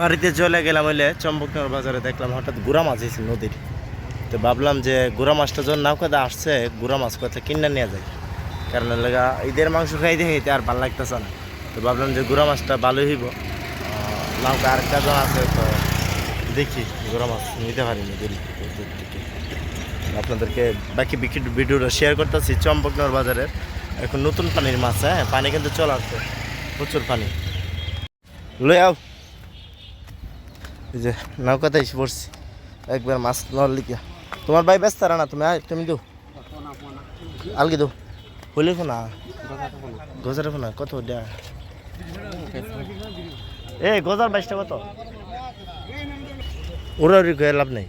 বাড়িতে চলে গেলাম হইলে চম্পকনগর বাজারে দেখলাম হঠাৎ গুড়া মাছ হয়েছে নদীর। তো ভাবলাম যে গুড়া মাছটা যখন নৌকাতে আসছে, গুড়া মাছ কোথায় কিনে নিয়ে যায় কারণ লাগা ঈদের মাংস খাই দেখে আর ভালো লাগতেছে না। তো ভাবলাম যে গুড়া মাছটা ভালোই হইব। নৌকা আরেকটা জন আছে, তো দেখি গুড়া মাছ নিতে পারি নদীর নদীর আপনাদেরকে বাকি ভিডিওটা শেয়ার করতেছি, চম্পকনগর বাজারের এখন নতুন পানির মাছ হ্যাঁ? পানি কিন্তু চলে আসছে, প্রচুর পানি। লই আও। এই যে নৌকাতে এসে পড়ছি। একবার মাছ নেওয়ার লিখে তোমার ভাই ব্যস্ত না? তুমি তুমি দো। আলগি দো। হইলে ফোনা গজার ফোনা কত দেয়া এ গজার বাইশটা কত? ওরা কয়ে লাভ নেই।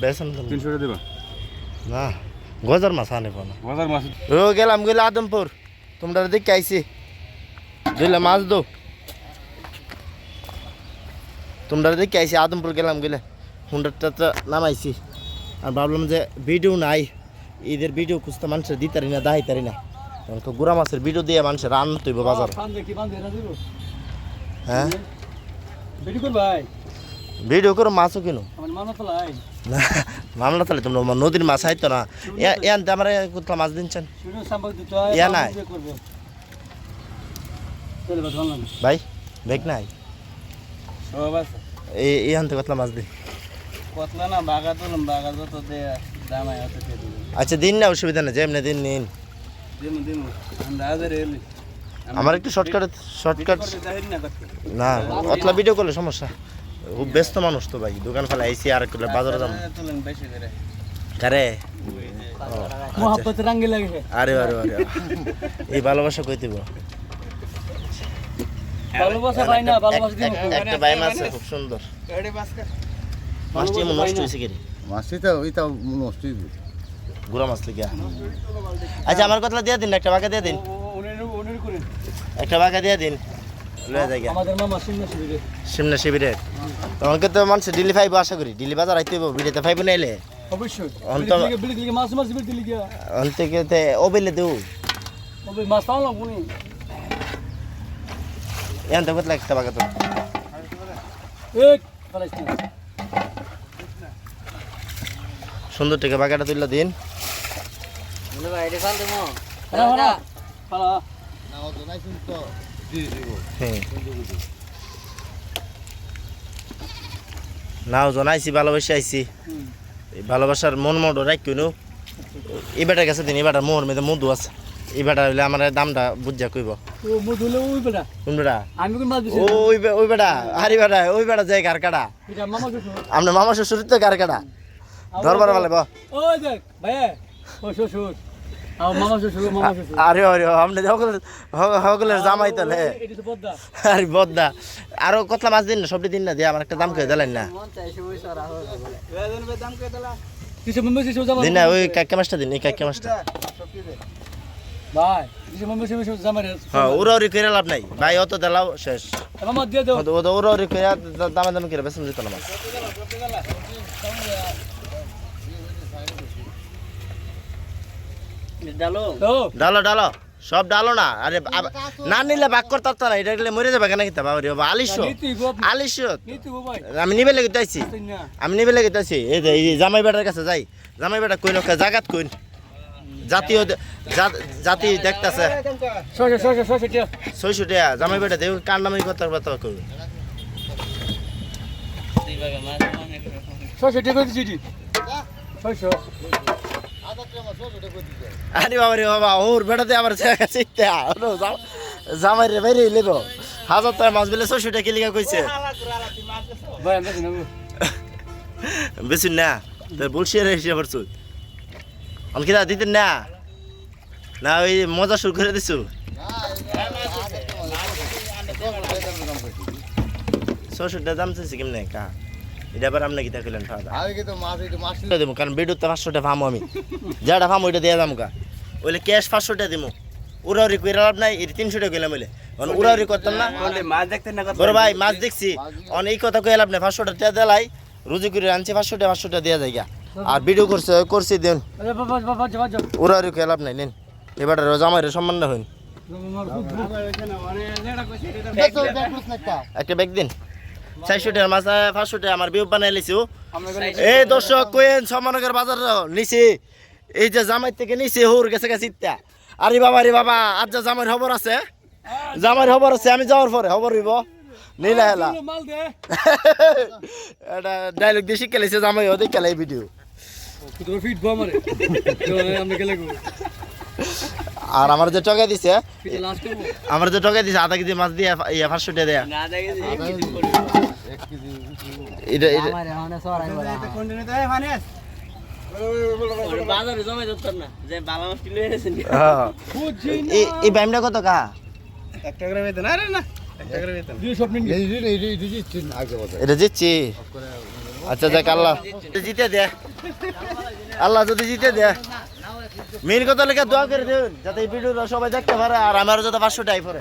বেসন তিনশো দেবা? না গজার মাছ আনে ফোনা বাজার মাছ ও গেলাম গেলে আদমপুর। তোমরা দেখে আইসি দিলে মাছ দো। তোমরা দেখে আইসি, আদমপুর গেলাম গেলে। হুন্ডারটা নামাইছি। আর ভাবলাম যে ভিডিও নাই, ঈদের ভিডিও খুঁজতে মানুষের দিতারি না দাহাইতারি না। তো গুড়া মাছের ভিডিও দিয়ে মানুষের রান্না তৈব বাজার। হ্যাঁ? ভিডিও করে, মাছও কিনো। মামলা তাহলে তোমরা নদীর মাছ আইতো না। এ আনতে আমার কোথাও মাছ দিনছেন? ইয়া নাই। ভাই বেগ নাই। সব আছে। এই এই আনতে কতলা মাছ দিন কতলা না বাগা তুললাম বাগা যত দে দামাই আছে আচ্ছা দিন না অসুবিধা নেই যেমনি দিন নিন। আমরা একটু শর্টকাট শর্টকাট না না অতলা ভিডিও করলে সমস্যা? খুব ব্যস্ত মানুষ তো ভাই দোকান ফেলে আইসি আর করলে বাজারে যাম করে। লাগে। আরে আরে আরে। এই ভালোবাসা কই দিব? ভালোবাসা পাই না ভালোবাসা দিমু একটা ভাই মাছ খুব সুন্দর। মাছটি নষ্ট হয়েছে কি রে? মাছটা ওইটা নষ্ট গুড়া মাছ লিখে। আচ্ছা আমার কথা দিয়ে দিন একটা বাঁকা দিয়ে দিন। উনি উনি করেন। একটা বাঁকা দিয়ে দিন। সিমনা শিবিরের তোমাকে তো মানুষ ডিলি ফাইব আশা করি। ডিলি বাজার আইতে হইব ভিডিওতে ফাইব নাইলে অবশ্যই। অন্ত- বিলিক বিলিক লিগে মাছ মাছ বিলিক লিগে অন্তে তে ওবেলে দেউ ওই মাছ পাওলাম কোনি এন তো কতলা একটা বাঁকা সুন্দর থেকে বাঁকাটা তুললা দিন। হ্যাঁ। নাও জনাইছি ভালোবাসি আইছি। ভালোবাসার মন মড রাখ কিনু এই বেটার কাছে দিন এই বেটার মোহর মেয়েদের মধু আছে। এই বেটা হইলে আমার দামটা বুঝা কইব। ও মধুলে ওই বেটা কোন বেটা আমি কোন মাছ দিছি ওই ওই বেটা হারি বেটা ওই বেটা যায় কার কাটা এটা মামা কিছু আপনার মামা শ্বশুর তো কার কাটা দরবার ভালো বা। ওই দেখ ভাই ও শ্বশুর। আমার মামা শ্বশুর ও মামা শ্বশুর। আরে আরে আপনি জামাই তাহলে। তো আরে বদদা আরও কতলা মাছ দিন না? সবটি দিন না দিয়ে আমার একটা দাম করে দিলেন না। দিন না ওই কাক্কা মাছটা দিন এই কাক্কা মাছটা। ভাই হ্যাঁ ওরা করে লাভ নাই। ভাই অত দিলাও শেষ। মামা দিয়ে দাও। ও তো ওরা ওরি করে দামে দামে করে বেসন দিত না ডালো? ডালো সব ডালো না। আরে না নিলে বাক করতে পারতো না। এটা গেলে মরে যাবে কেন কিতা? বাবা বাবা আলিশো আমি নিবে লেগে আমি নিবে লেগে এই জামাই বেটার কাছে যাই। জামাই বেটা কইন জাগাত কইন। জাতীয় জাতি দেখতাছে। ছয়শো টাকা জামাই বেটা দেখ কার নামে কথা কথা কই ছয়শো টিয়া করে দিচ্ছি এটি। ছয়শো। আরে বাবা রে বাবা ওর বেটাতে আবার জামাই রে বাইরে লেব হাজার টাকা মাছ বেলে ছয়শো টাকা কিলিকা কইছে। ভাই আমরা দিন বেশি না বলছি রে হিসেবে করছ আমাকে দা দিতেন না। না ওই মজা শুরু করে দিছো। ছশো টাকা দাম চাইছি কেমনে? কা এটা আবার আপনি এটা মাছ দেবো কারণ বেডুতে পাঁচশো টাকা ফামো আমি। যাটা ফামো ওইটা দিয়ে দাম কা। ওইলে ক্যাশ পাঁচশো টাকা দিমু। উড়াউরি কইরা লাভ নাই এটা তিনশো টাকা কইলাম বলে কারণ উড়াউরি করতাম না। মাছ দেখতে না বড় ভাই মাছ দেখছি। অনেক কথা কই লাভ নাই পাঁচশো টাকা দেলাই রুজি করে আনছি পাঁচশো টাকা পাঁচশো টাকা দেওয়া যায় গা। আর ভিডিও করছে করছি দেন। কই লাভ নাই নেন। এবার জামাই সম্মান না হইন। একটা ব্যাগ দিন। চারশো টাকার মাছ পাঁচশো টাকা আমার বিউ বানাই লিছু এই দর্শক কোয়েন সমানকের বাজার নিছি। এই যে জামাই থেকে নিছি হুর গেছে গেছে ইত্যা আরে বাবা রে বাবা আজ যা জামাইর খবর আছে? জামাইর খবর আছে আমি যাওয়ার পরে খবর হইব। নীলা হেলা। এটা ডায়লগ দিয়ে শিখে লাইছে জামাই ও দেখে লাই ভিডিও আর আমার যে টকা দিছে আমার যে টকা দিছে আধা কেজি মাছ দিয়ে ইয়া টাকা দেয়া। এটা এটা এনেছেন হ্যাঁ। এই এই বাইমটা কত কা? একটা করে বেতন আরে না একটা করে বেতন দুই সব নিন এই এই এই দিচ্ছি আগে বলে এটা জিতছি। আচ্ছা দেখ আল্লাহ। জিতে দে আল্লাহ যদি জিতে দে মেন কথা লেখা দোয়া করে দেন যাতে এই ভিডিওটা সবাই দেখতে পারে আর আমারও যাতে পাঁচশো টাই পরে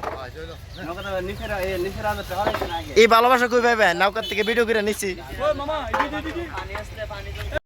এই ভালোবাসা কই পাইবে? নৌকার থেকে ভিডিও করে নিচ্ছি